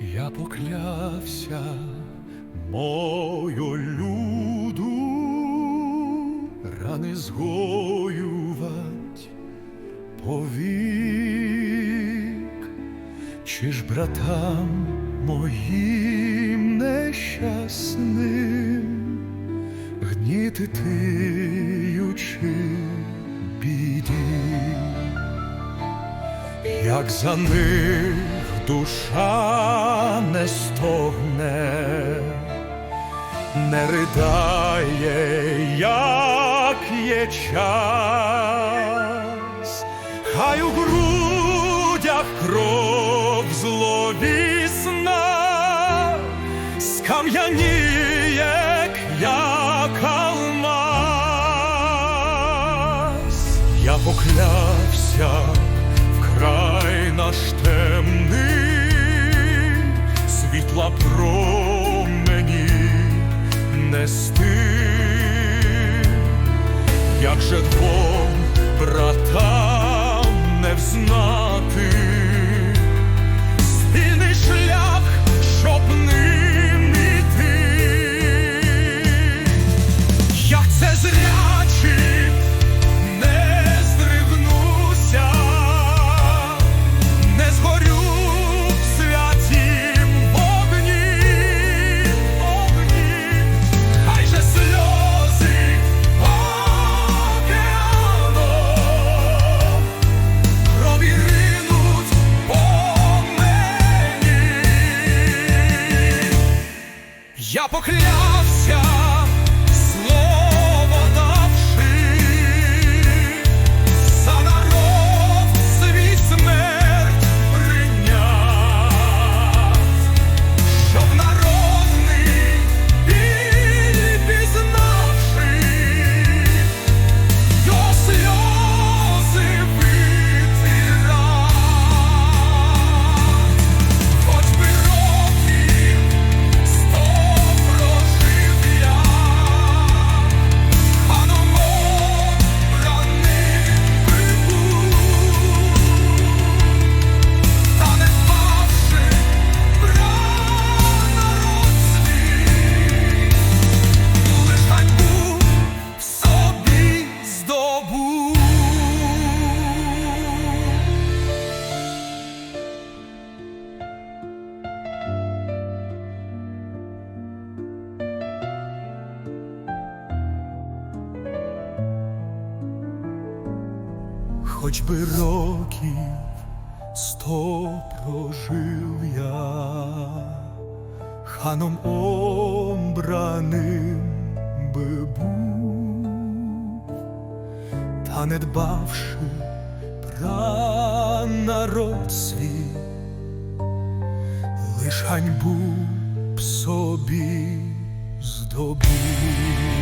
Я поклявся мою люду рани згоювать повік, чи ж братам моїм нещасним гнітитиючи біді, як за них душа не стогне, не ридає, як є час, хай у грудях кров зловісна, скам'яніє, як алмаз. Я поклявся нести, як же двом братам не взнати Я Хоч би років сто прожив я, ханом обраним би був, та не дбавши про народ свій, лиш ганьбу б собі здобув.